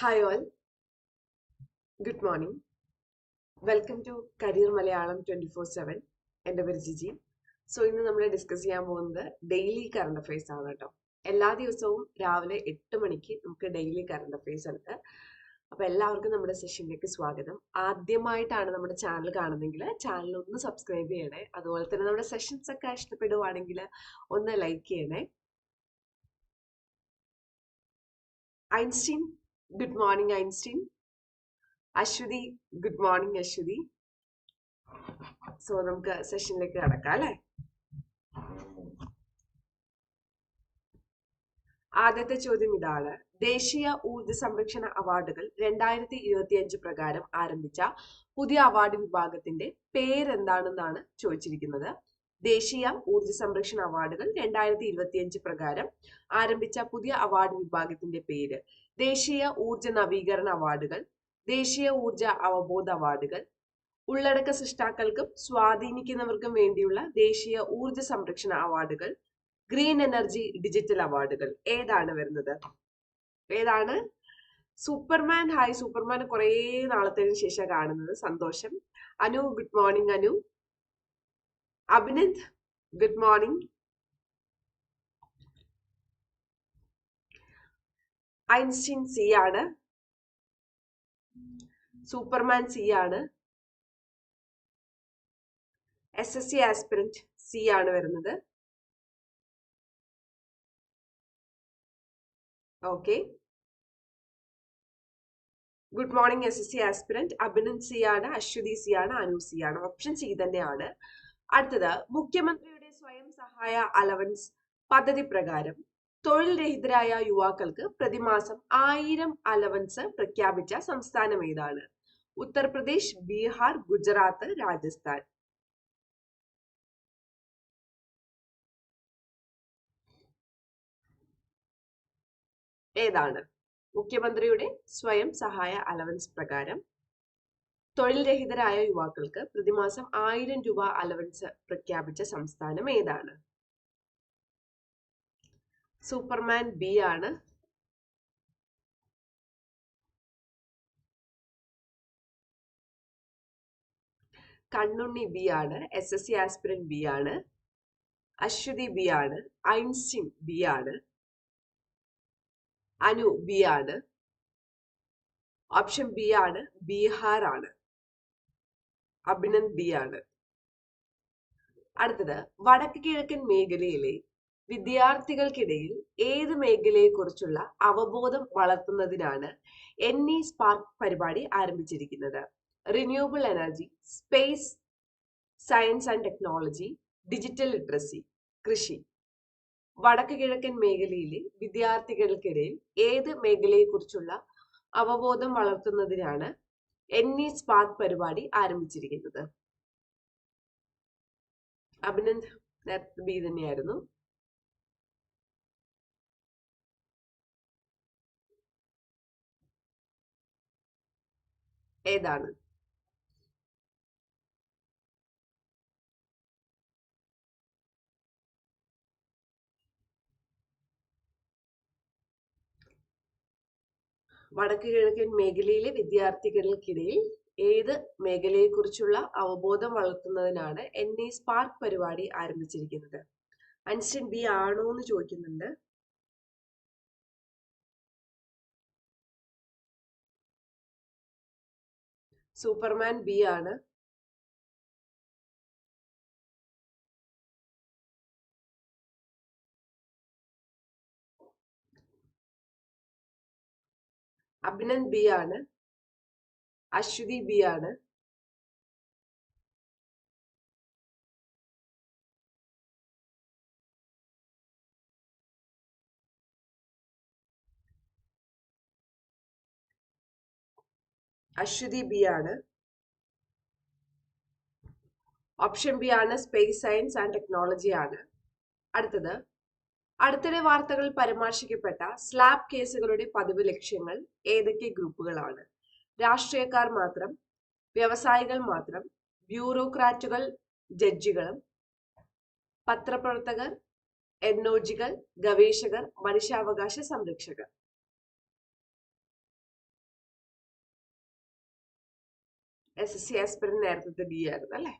Hi all good morning welcome to career Malayalam twenty four seven എന്റെ പേര് Jiji. So ഇന്ന് നമ്മൾ ഡിസ്കസ് ചെയ്യാൻ പോകുന്നത് ഡെയിലി കറണ്ട് അഫയേഴ്സ് ആണ് കേട്ടോ. എല്ലാ ദിവസവും രാവിലെ എട്ട് മണിക്ക് നമുക്ക് ഡെയിലി കറണ്ട് അഫയേഴ്സ് ഉണ്ട്. അപ്പോൾ എല്ലാവർക്കും നമ്മുടെ സെഷനിലേക്ക് സ്വാഗതം. ആദ്യമായിട്ടാണ് നമ്മുടെ ചാനൽ കാണുന്നതെങ്കിൽ ചാനൽ ഒന്ന് സബ്സ്ക്രൈബ് ചെയ്യണേ. അതുപോലെ തന്നെ നമ്മുടെ സെഷൻസ് ഒക്കെ ഇഷ്ടപ്പെടുവാണെങ്കിൽ ഒന്ന് ലൈക്ക് ചെയ്യണേ. Einstein good morning Einstein Aswathy good morning Aswathy so നമുക്ക് സെഷനിലേക്ക് കടക്കാം അല്ലേ? ആദ്യത്തെ ചോദ്യം ഇതാണ്. ദേശീയ ഊർജ സംരക്ഷണ അവാർഡുകൾ രണ്ടായിരത്തി ഇരുപത്തി അഞ്ച് പ്രകാരം ആരംഭിച്ച പുതിയ അവാർഡ് വിഭാഗത്തിന്റെ പേരെന്താണെന്നാണ് ചോദിച്ചിരിക്കുന്നത്. ദേശീയ ഊർജ സംരക്ഷണ അവാർഡുകൾ രണ്ടായിരത്തി ഇരുപത്തി അഞ്ച് പ്രകാരം ആരംഭിച്ച പുതിയ അവാർഡ് വിഭാഗത്തിന്റെ പേര് ദേശീയ ഊർജ നവീകരണ അവാർഡുകൾ ദേശീയ ഊർജ അവബോധ അവാർഡുകൾ ഉള്ളടക്ക സൃഷ്ടാക്കൾക്കും സ്വാധീനിക്കുന്നവർക്കും വേണ്ടിയുള്ള ദേശീയ ഊർജ സംരക്ഷണ അവാർഡുകൾ ഗ്രീൻ എനർജി ഡിജിറ്റൽ അവാർഡുകൾ. ഏതാണ് വരുന്നത്? ഏതാണ്? സൂപ്പർമാൻ ഹായ് സൂപ്പർമാൻ കുറേ നാളത്തിന് ശേഷം കാണുന്നത്. സന്തോഷം. Anu good morning Anu. Abhinand good morning. Einstein C ആണ്. സൂപ്പർമാൻ സി ആണ്. S S C aspirant C ആണ് വരുന്നത്. Okay good morning S S C aspirant Abhinand C ആണ് അശ്വതി സി ആണ് അനു സി ആണ്. ഓപ്ഷൻ സി തന്നെയാണ്. അടുത്തത് മുഖ്യമന്ത്രിയുടെ സ്വയം സഹായ അലവൻസ് പദ്ധതി പ്രകാരം. തൊഴിൽ രഹിതരായ യുവാക്കൾക്ക് പ്രതിമാസം ആയിരം അലവൻസ് പ്രഖ്യാപിച്ച സംസ്ഥാനം ഏതാണ്? ഉത്തർപ്രദേശ് ബീഹാർ ഗുജറാത്ത് രാജസ്ഥാൻ. ഏതാണ്? മുഖ്യമന്ത്രിയുടെ സ്വയം സഹായ അലവൻസ് പ്രകാരം തൊഴിൽ രഹിതരായ യുവാക്കൾക്ക് പ്രതിമാസം ആയിരം രൂപ അലവൻസ് പ്രഖ്യാപിച്ച സംസ്ഥാനം ഏതാണ്? സൂപ്പർമാൻ ബി ആണ്. കണ്ണുണ്ണി ബി ആണ്. S S C aspirant B ആണ്. അശ്വതി ബി ആണ്. ഐൻസ്റ്റീൻ ബി ആണ്. അനു ബി ആണ്. ഓപ്ഷൻ ബി ആണ്. ബീഹാർ ആണ്. അഭിനന്ദ് ബി ആണ്. അടുത്തത് വടക്ക് കിഴക്കൻ മേഖലയിലെ വിദ്യാർത്ഥികൾക്കിടയിൽ ഏത് മേഖലയെക്കുറിച്ചുള്ള അവബോധം വളർത്തുന്നതിനാണ് എൻ ഇ സ്പാർക്ക് പരിപാടി ആരംഭിച്ചിരിക്കുന്നത്. Renewable energy space science and technology digital literacy കൃഷി. വടക്ക് കിഴക്കൻ മേഖലയിലെ വിദ്യാർത്ഥികൾക്കിടയിൽ ഏത് മേഖലയെക്കുറിച്ചുള്ള അവബോധം വളർത്തുന്നതിനാണ് എൻ ഇ സ്പാർക്ക് പരിപാടി ആരംഭിച്ചിരിക്കുന്നത്. അഭിനന്ദ് നേരത്തെ ബി തന്നെയായിരുന്നു. ഏതാണ്? വടക്ക് കിഴക്കൻ മേഖലയിലെ വിദ്യാർത്ഥികൾക്കിടയിൽ ഏത് മേഖലയെക്കുറിച്ചുള്ള അവബോധം വളർത്തുന്നതിനാണ് എൻ ഇ സ്പാർക്ക് പരിപാടി ആരംഭിച്ചിരിക്കുന്നത്? അൻസ്റ്റൻ ബി ആണോ എന്ന് ചോദിക്കുന്നുണ്ട്. സൂപ്പർമാൻ ബി ആണ്. അഭിനന്ദ് ബി ആണ്. അശ്വതി ബി ആണ്. അശ്വതി ബി ആണ്. ഓപ്ഷൻ ബി ആണ് സ്പേസ് സയൻസ് ആൻഡ് ടെക്നോളജി ആണ്. അടുത്തത്. അടുത്തിടെ വാർത്തകൾ പരാമർശിക്കപ്പെട്ട സ്ലാബ് കേസുകളുടെ പതിവ് ലക്ഷ്യങ്ങൾ ഏതൊക്കെ ഗ്രൂപ്പുകളാണ്? രാഷ്ട്രീയക്കാർ മാത്രം വ്യവസായികൾ മാത്രം ബ്യൂറോക്രാറ്റുകൾ ജഡ്ജികളും പത്രപ്രവർത്തകർ എൻഒജികൾ ഗവേഷകർ മനുഷ്യാവകാശ സംരക്ഷകർ. എസ് എസ് സി ആസ്പിരന്റ് നേരത്തെ ഡി ആയിരുന്നു അല്ലെ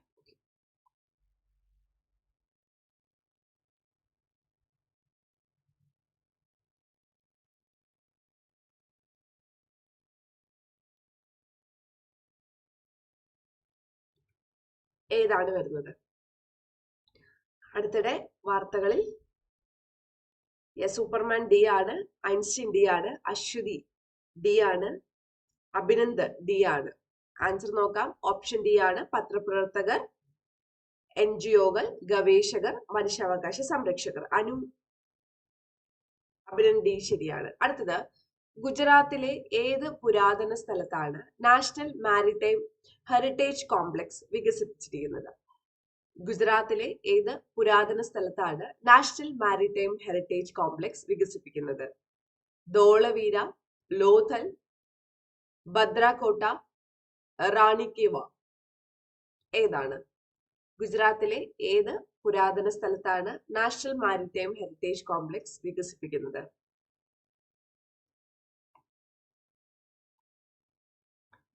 ഏതാണ് വരുന്നത്? അടുത്തിടെ വാർത്തകളിൽ സൂപ്പർമാൻ ഡി ആണ് ഐൻസ്റ്റീൻ ഡി ആണ് അശ്വതി ഡി ആണ് അഭിനന്ദ് ഡി ആണ്. ആൻസർ നോക്കാം. ഓപ്ഷൻ ഡി ആണ്. പത്രപ്രവർത്തകർ എൻ ജി ഒകൾ ഗവേഷകർ മനുഷ്യാവകാശ സംരക്ഷകർ. അനു അഭിനൻ ഡി ശരിയാണ്. അടുത്തത്. ഗുജറാത്തിലെ ഏത് പുരാതന സ്ഥലത്താണ് നാഷണൽ മാരിടൈം ഹെറിറ്റേജ് കോംപ്ലക്സ് വികസിപ്പിച്ചിരിക്കുന്നത്? ഗുജറാത്തിലെ ഏത് പുരാതന സ്ഥലത്താണ് നാഷണൽ മാരിടൈം ഹെറിറ്റേജ് കോംപ്ലക്സ് വികസിപ്പിക്കുന്നത്? ധോളവീര ലോഥൽ ഭദ്രാകോട്ട റാണിക്കേവ ഏതാണ്? ഗുജറാത്തിലെ ഏത് പുരാതന സ്ഥലത്താണ് നാഷണൽ മാരിടൈം ഹെറിറ്റേജ് കോംപ്ലക്സ് വികസിപ്പിക്കുന്നത്?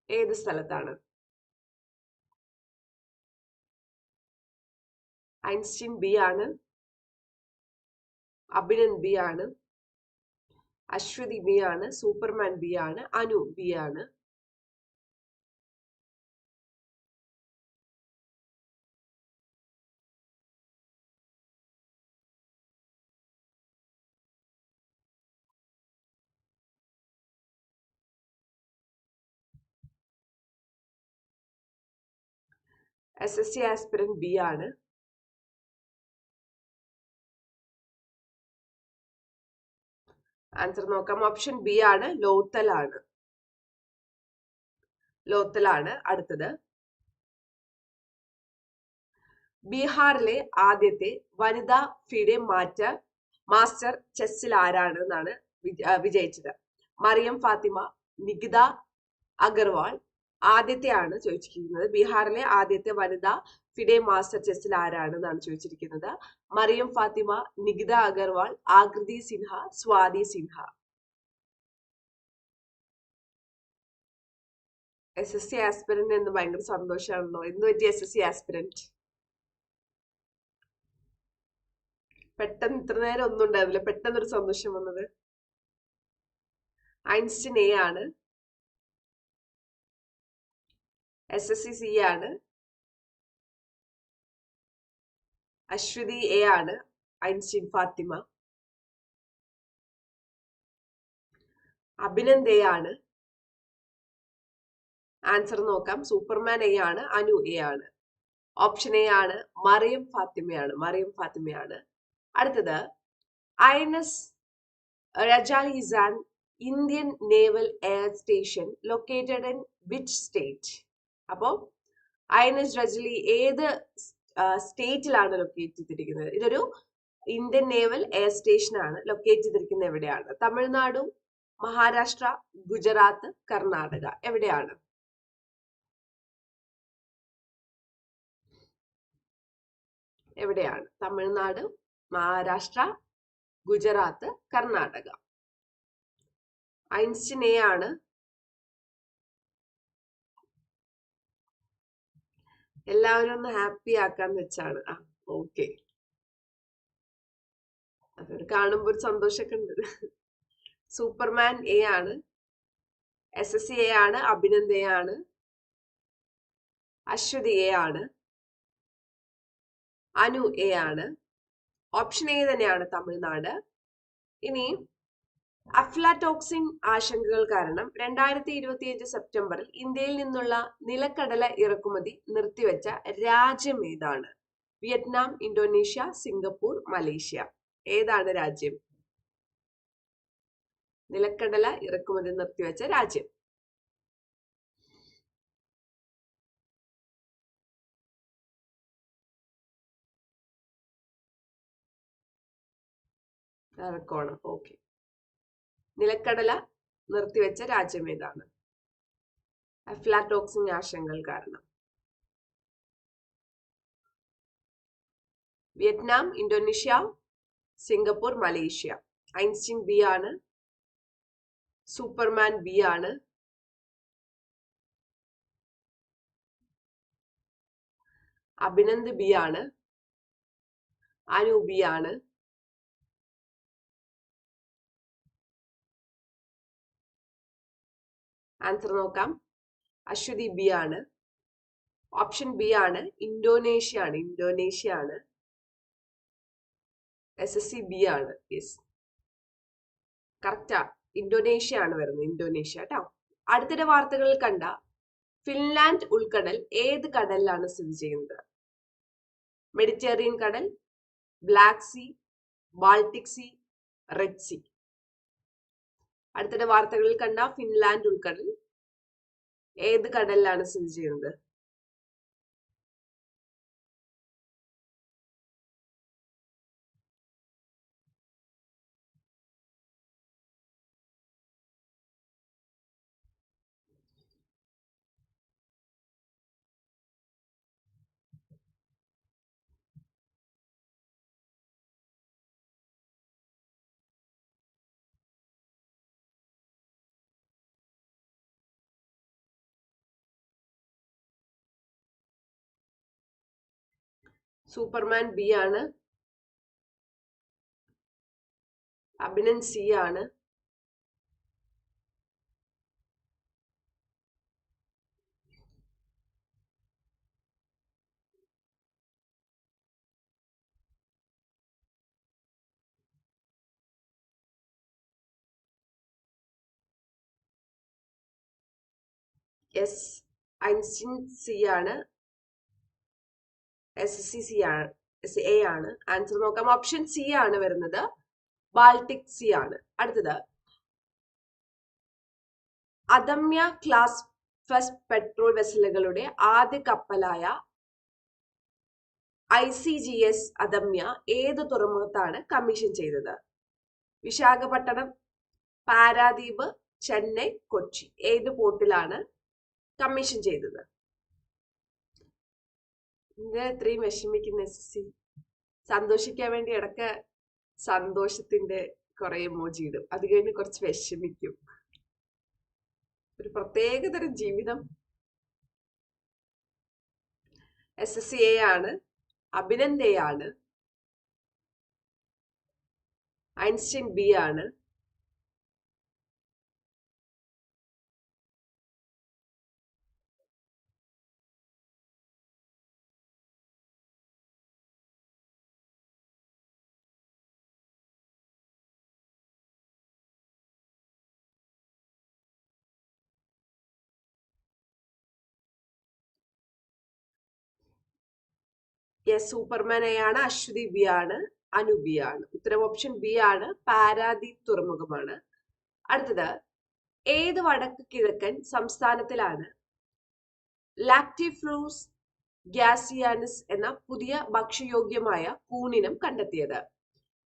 ഏത് സ്ഥലത്താണ്? ഐൻസ്റ്റീൻ ബി ആണ്. അഭിനൻ ബി ആണ്. അശ്വതി ബി ആണ്. സൂപ്പർമാൻ ബി ആണ്. അനു ബി ആണ്. S S C aspirant B ആണ്. ആൻസർ നോക്കാം. ഓപ്ഷൻ ബി ആണ് ലോത്തലാണ് ലോത്തലാണ് അടുത്തത്. ബീഹാറിലെ ആദ്യത്തെ വനിതാ ഫിഡെ മാറ്റർ മാസ്റ്റർ ചെസ്സിൽ ആരാണ് എന്നാണ് വിജയിച്ചത്. മറിയം ഫാത്തിമ നികിത അഗർവാൾ ആദ്യത്തെയാണ് ചോദിച്ചിരിക്കുന്നത്. ബീഹാറിലെ ആദ്യത്തെ വനിതാ ഫിഡെ മാസ്റ്റർ ചെസ്സിൽ ആരാണ് എന്നാണ് ചോദിച്ചിരിക്കുന്നത്. Mariyam Fathima Nikita Agarwal Akriti Sinha Swati Sinha. S S C aspirant എന്ന് ഭയങ്കര സന്തോഷമാണല്ലോ എന്ത് പറ്റി എസ് എസ് സി ആസ്പിരന്റ് പെട്ടെന്ന് ഇത്ര നേരം ഒന്നും ഉണ്ടായിരുന്നില്ല. പെട്ടെന്നൊരു സന്തോഷം വന്നത്. ഐൻസ്റ്റീൻ എ ആണ്. എസ് എസ് സി സി ആണ്. അശ്വതി എ ആണ്. ഐൻസ്റ്റീൻ ഫാത്തിമ. അഭിനന്ദ് എ ആണ്. ആൻസർ നോക്കാം. സൂപ്പർമാൻ എ ആണ്. അനു എ ആണ്. ഓപ്ഷൻ എ ആണ്. മറിയം ഫാത്തിമയാണ് മറിയം ഫാത്തിമയാണ് അടുത്തത്. I N S Indian naval air station located in which state അപ്പോൾ എസ് രജലി ഏത് സ്റ്റേറ്റിലാണ് ലൊക്കേറ്റ് ചെയ്തിരിക്കുന്നത്? ഇതൊരു ഇന്ത്യൻ നേവൽ എയർ സ്റ്റേഷൻ ആണ്. ലൊക്കേറ്റ് ചെയ്തിരിക്കുന്നത് എവിടെയാണ്? തമിഴ്നാടു മഹാരാഷ്ട്ര ഗുജറാത്ത് കർണാടക എവിടെയാണ്? എവിടെയാണ്? തമിഴ്നാട് മഹാരാഷ്ട്ര ഗുജറാത്ത് കർണാടക. ഐൻസ്റ്റിൻ എ ആണ്. എല്ലാവരും ഒന്ന് ഹാപ്പി ആക്കാന്ന് വെച്ചാണ്. ആ ഓക്കെ. അതൊരു കാണുമ്പോ ഒരു സന്തോഷമൊക്കെ ഉണ്ട് സൂപ്പർമാൻ എ ആണ്. എസ് എസ് സി എ ആണ്. അഭിനന്ദ് എ ആണ്. അശ്വതി എ ആണ്. അനു എ ആണ്. ഓപ്ഷൻ എ തന്നെയാണ് തമിഴ്നാട്. ഇനി അഫ്ലാടോക്സിൻ ആശങ്കകൾ കാരണം രണ്ടായിരത്തി ഇരുപത്തിയഞ്ച് സെപ്റ്റംബറിൽ ഇന്ത്യയിൽ നിന്നുള്ള നിലക്കടല ഇറക്കുമതി നിർത്തിവെച്ച രാജ്യം ഏതാണ്? Vietnam Indonesia Singapore Malaysia. ഏതാണ് രാജ്യം? നിലക്കടല ഇറക്കുമതി നിർത്തിവെച്ച രാജ്യം. ഇറക്കോണം ഓക്കെ നിലക്കടല നിർത്തിവെച്ച രാജ്യം ഏതാണ്? അഫ്ലാടോക്സിൻ ആശങ്കകൾ കാരണം. Vietnam Indonesia Singapore Malaysia. Einstein B ആണ്. സൂപ്പർമാൻ ബി ആണ്. അഭിനന്ദ് ബി ആണ്. അനു ബി ആണ്. ആൻസർ നോക്കാം. അശ്വതി ബി ആണ്. ഓപ്ഷൻ ബി ആണ്. ഇൻഡോനേഷ്യ ആണ്. ഇൻഡോനേഷ്യ ആണ്. എസ് എസ് സി ബി ആണ്. യെസ് കറക്റ്റാ ഇൻഡോനേഷ്യ ആണ് വരുന്നത്. ഇൻഡോനേഷ്യ കേട്ടോ അടുത്തിടെ വാർത്തകളിൽ കണ്ട. ഫിൻലാൻഡ് ഉൾക്കടൽ ഏത് കടലിലാണ് സ്ഥിതി ചെയ്യുന്നത്? മെഡിറ്ററേനിയൻ കടൽ Black Sea Baltic Sea Red Sea അടുത്തിടെ വാർത്തകളിൽ കണ്ട ഫിൻലാൻഡ് ഉൾക്കടൽ. ഏത് കടലിലാണ് സ്ഥിതി ചെയ്യുന്നത്? സൂപ്പർമാൻ ബി ആണ്. അഭിനൻ സി ആണ്. എസ് ഐൻസ്റ്റീൻ സി ആണ്. എസ് സി സി ആണ് എസ് എ ആണ്. ആൻസർ നോക്കാം. ഓപ്ഷൻ സി ആണ് വരുന്നത്. ബാൾട്ടിക് സി ആണ്. അടുത്തത്. അദമ്യ ക്ലാസ് ഫസ്റ്റ് പെട്രോൾ വെസലുകളുടെ ആദ്യ കപ്പലായ I C G S Adamya ഏത് തുറമുഖത്താണ് കമ്മീഷൻ ചെയ്തത്? വിശാഖപട്ടണം പാരാദ്വീപ് ചെന്നൈ കൊച്ചി. ഏത് പോർട്ടിലാണ് കമ്മീഷൻ ചെയ്തത്? എന്തിനാ ഇത്രയും വിഷമിക്കുന്ന എസ് സി സന്തോഷിക്കാൻ വേണ്ടി ഇടയ്ക്ക് സന്തോഷത്തിന്റെ കുറെ മോജി ഇടും. അത് കഴിഞ്ഞ് കുറച്ച് വിഷമിക്കും. ഒരു പ്രത്യേകതരം ജീവിതം. എസ് എസ് സി എ ആണ്. അഭിനന്ദ് എ ആണ് ഐൻസ്റ്റീൻ ബി ആണ്. യെസ് സൂപ്പർമാനെയാണ് അശ്വതി ബി ആണ് ആണ് ഉത്തരം ഓപ്ഷൻ ബി ആണ് പാരാദീപ് തുറമുഖമാണ് അടുത്തത് ഏത് വടക്ക് കിഴക്കൻ സംസ്ഥാനത്തിലാണ്? ലാക്ടിഫ്ലൂസ് ഗ്യാസിയാനിസ് എന്ന പുതിയ ഭക്ഷ്യയോഗ്യമായ കൂണിനം കണ്ടെത്തിയത്.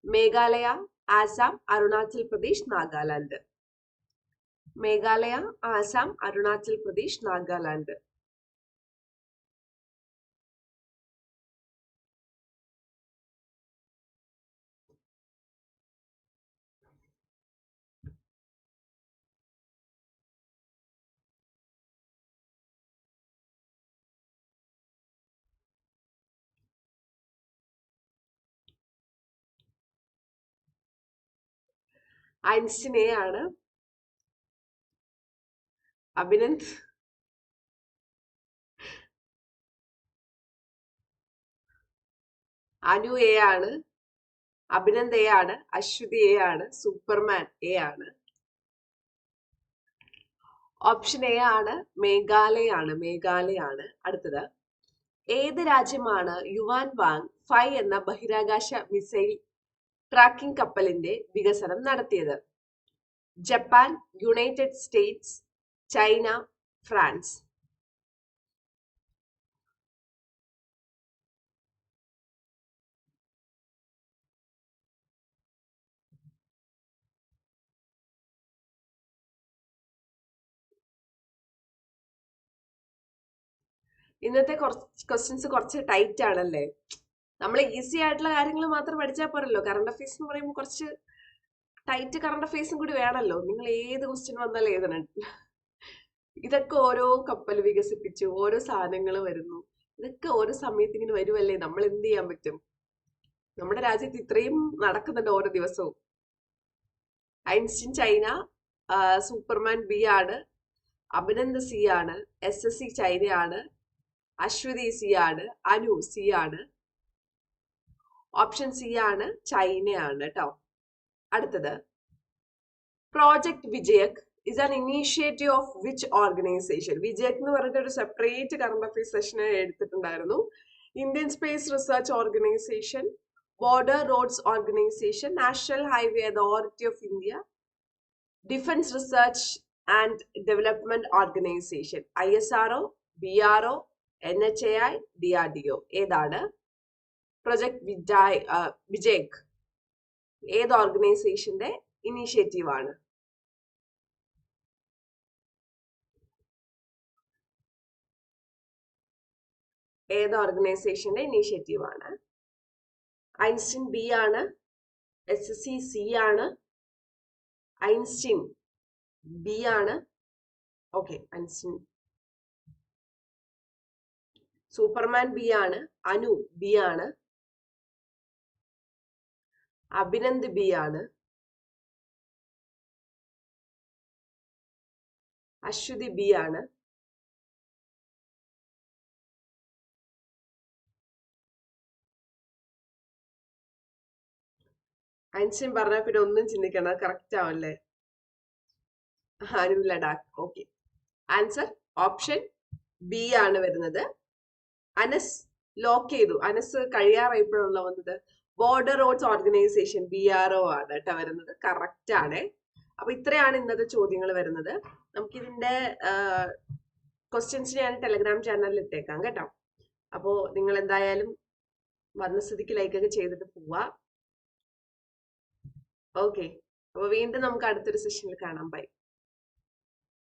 മേഘാലയ ആസാം അരുണാചൽ പ്രദേശ് നാഗാലാൻഡ്. മേഘാലയ ആസാം അരുണാചൽ പ്രദേശ് നാഗാലാൻഡ്. ആണ് അഭിനന്ദ്. അനു എ ആണ് അഭിനന്ദ് എ ആണ് അശ്വതി എ ആണ് സൂപ്പർമാൻ എ ആണ് ഓപ്ഷൻ എ ആണ് മേഘാലയ ആണ് മേഘാലയ ആണ് അടുത്തത്. ഏത് രാജ്യമാണ് യുവാൻ വാങ് ഫൈ എന്ന ബഹിരാകാശ മിസൈൽ ട്രാക്കിംഗ് കപ്പലിന്റെ വികസനം നടത്തിയത്. Japan United States China France ഇന്നത്തെ കുറച്ച് ക്വസ്റ്റ്യൻസ് കുറച്ച് ടൈറ്റ് ആണല്ലേ? നമ്മൾ ഈസി ആയിട്ടുള്ള കാര്യങ്ങൾ മാത്രം പഠിച്ചാൽ പോരല്ലോ. കറണ്ട് അഫയേഴ്സ് എന്ന് പറയുമ്പോൾ കുറച്ച് ടൈറ്റ് കറണ്ട് അഫയേഴ്സും കൂടി വേണമല്ലോ. നിങ്ങൾ ഏത് ക്വസ്റ്റ്യൻ വന്നാലും ഏതാണ് ഇതൊക്കെ ഓരോ കപ്പൽ വികസിപ്പിച്ചു ഓരോ സാധനങ്ങൾ വരുന്നു. ഇതൊക്കെ ഓരോ സമയത്ത് ഇങ്ങനെ വരുമല്ലേ നമ്മൾ എന്ത് ചെയ്യാൻ പറ്റും? നമ്മുടെ രാജ്യത്ത് ഇത്രയും നടക്കുന്നുണ്ട് ഓരോ ദിവസവും. ഐൻസ്റ്റീൻ ചൈന സൂപ്പർമാൻ ബി ആണ്. അഭിനന്ദ് സി ആണ്. എസ് എസ് സി ചൈനയാണ്. അശ്വതി സി ആണ്. അനു സി ആണ്. ഓപ്ഷൻ സി ആണ് ചൈനയാണ് കേട്ടോ അടുത്തത്. Project Vijayak is an initiative of which organisation Vijayak എന്ന് പറഞ്ഞിട്ട് ഒരു സെപ്പറേറ്റ് കറണ്ട് അഫയേഴ്സ് സെഷൻ എടുത്തിട്ടുണ്ടായിരുന്നു. Indian space research organisation border roads organisation national highway authority of India defence research and development organisation I S R O B R O N H A I D R D O ഏതാണ്? Project Vijay Vijayak ഏത് ഓർഗനൈസേഷന്റെ initiative ആണ് ഏത് ഓർഗനൈസേഷന്റെ initiative ആണ് Einstein B ആണ്. S S C C ആണ്. Einstein B ആണ്. Okay Einstein. സൂപ്പർമാൻ ബി ആണ്. അനു ബി ആണ്. അഭിനന്ദ് ബി ആണ്. അശ്വതി ബി ആണ്. ഐൻസ്റ്റീൻ പറഞ്ഞാൽ പിന്നെ ഒന്നും ചിന്തിക്കണം correct ആവല്ലേ? Anu Ladakh okay answer option B ആണ് വരുന്നത്. അനസ് ലോക്ക് ചെയ്തു. അനസ് കഴിയാറായപ്പോഴുള്ള വന്നത്. Border roads organisation B R O ആണ് കേട്ടോ വരുന്നത്. കറക്റ്റ് ആണ്. അപ്പൊ ഇത്രയാണ് ഇന്നത്തെ ചോദ്യങ്ങൾ വരുന്നത്. നമുക്കിതിന്റെ ക്വസ്റ്റ്യൻസ് ഞാൻ ടെലഗ്രാം ചാനലിൽ ഇട്ടേക്കാം കേട്ടോ. അപ്പോ നിങ്ങൾ എന്തായാലും വന്ന സ്ഥിതിക്ക് ലൈക്കൊക്കെ ചെയ്തിട്ട് പോവാ. ഓക്കെ അപ്പൊ വീണ്ടും നമുക്ക് അടുത്തൊരു സെഷനിൽ കാണാം. ബൈ